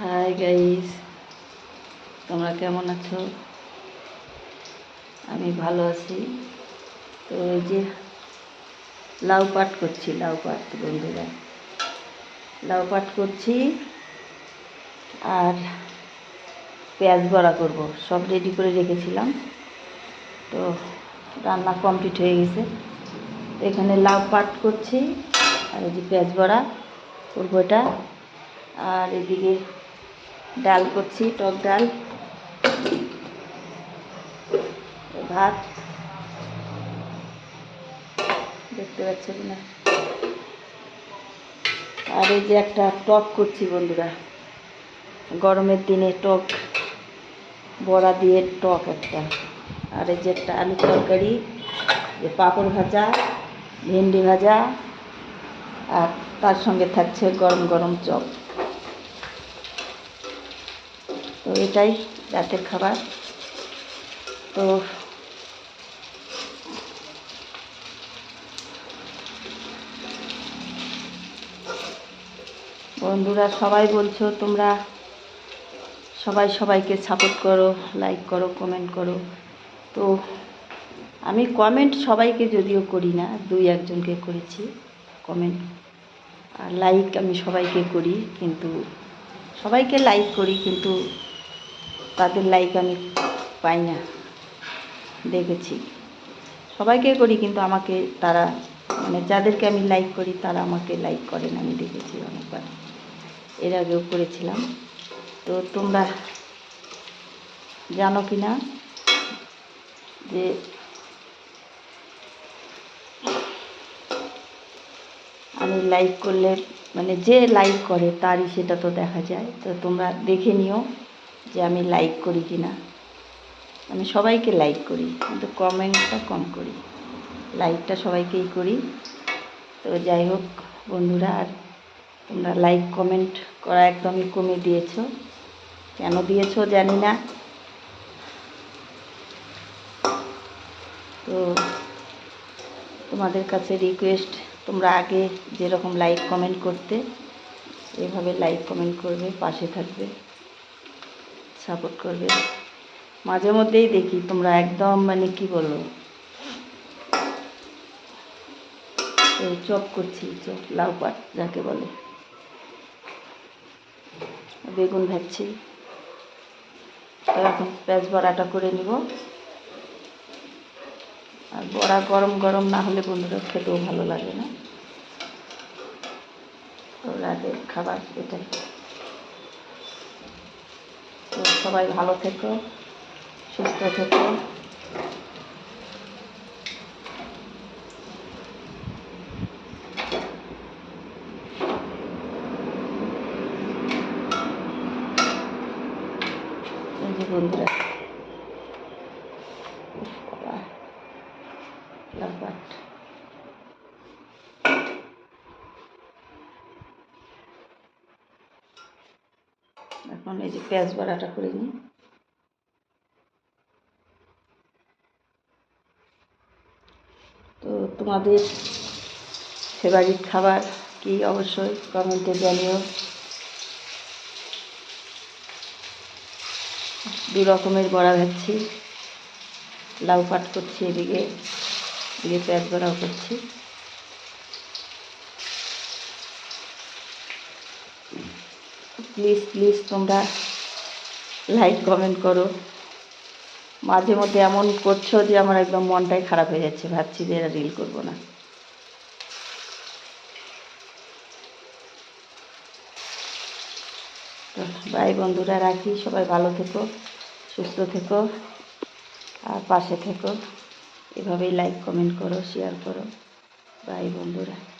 Hi guys তোমরা কেমন আছো? আমি ভালো আছি। তো এই যে লাউ পাট করছি, লাউ পাট, বন্ধুরা। লাউ পাট করছি আর পেঁয়াজ বড়া করব। সব রেডি করে রেখেছিলাম। তো রান্না কমপ্লিট হয়ে গেছে। এখানে লাউ পাট করছি আর এই যে পেঁয়াজ বড়া করব এটা। আর এদিকে ডাল করছি, টক ডাল, ভাত। দেখতে পাচ্ছ না? আর এই যে একটা টক করছি বন্ধুরা, গরমের দিনে টক, বড়া দিয়ে টক একটা। আর এই যে একটা আলু তরকারি, যে পাঁপড় ভাজা, ভেন্ডি ভাজা, আর তার সঙ্গে থাকছে গরম গরম চপ তো এটাই রাতের খাবার। তো বন্ধুরা, সবাই বলছো তোমরা সবাই সবাইকে সাপোর্ট করো লাইক করো কমেন্ট করো। তো আমি কমেন্ট সবাইকে যদিও করি না, দুই একজনকে করেছি কমেন্ট আর লাইক আমি সবাইকে করি, কিন্তু সবাইকে লাইক করি, কিন্তু তাদের লাইক আমি পাই না। দেখেছি। সবাইকে করি, কিন্তু আমাকে তারা মানে যাদেরকে আমি লাইক করি, তারা আমাকে লাইক করে না, আমি দেখেছি অনেকবার। এর আগেও করেছিলাম। তো তোমরা জানো কি না যে আমি লাইক করলে মানে যে লাইক করে, তারই সেটা তো দেখা যায়। তো তোমরা দেখে নিও। যে আমি লাইক করি কি না আমি সবাইকে লাইক করি, কিন্তু কমেন্টটা কম করি। লাইকটা সবাইকেই করি। তো যাই হোক বন্ধুরা, আর তোমরা লাইক কমেন্ট করা একদমই কমে দিয়েছ। কেন দিয়েছ জানি না। তো তোমাদের কাছে রিকোয়েস্ট তোমরা আগে যেরকম লাইক কমেন্ট করতে, এভাবে লাইক কমেন্ট করবে, পাশে থাকবে। সাপোর্ট করবে। মাঝে মধ্যেই দেখি তোমরা একদম মানে কি এই চপ করছি, চপ, লাউ পাট, যাকে বলে। বেগুন ভাজছি। তো এখন পেঁয়াজ বড়াটা করে নিব। আর বড়া গরম গরম না হলে বন্ধুরা খেতেও ভালো লাগে না। রাতের খাবার এটাই। সবাই ভালো থেকো সুস্থ থেকো। বন্ধুরা এখন এই যে পেঁয়াজ বড়াটা করে নিই। তো তোমাদের ফেভারিট খাবার কি অবশ্যই কমেন্টে জানিও। দু রকমের বড়া ভাজছি, লাউ পাট করছি এদিকে এদিকে পেঁয়াজ বড়াও করছি। প্লিজ প্লিজ তোমরা লাইক কমেন্ট করো। মাঝে মধ্যে এমন করছ যে আমার একদম মনটাই খারাপ হয়ে যাচ্ছে। ভাবছি যে এরা রিল করব না। তো বাই বন্ধুরা, রাখি। সবাই ভালো থেকো, সুস্থ থেকো, আর পাশে থেকো। এভাবেই লাইক কমেন্ট করো শেয়ার করো। বাই বন্ধুরা।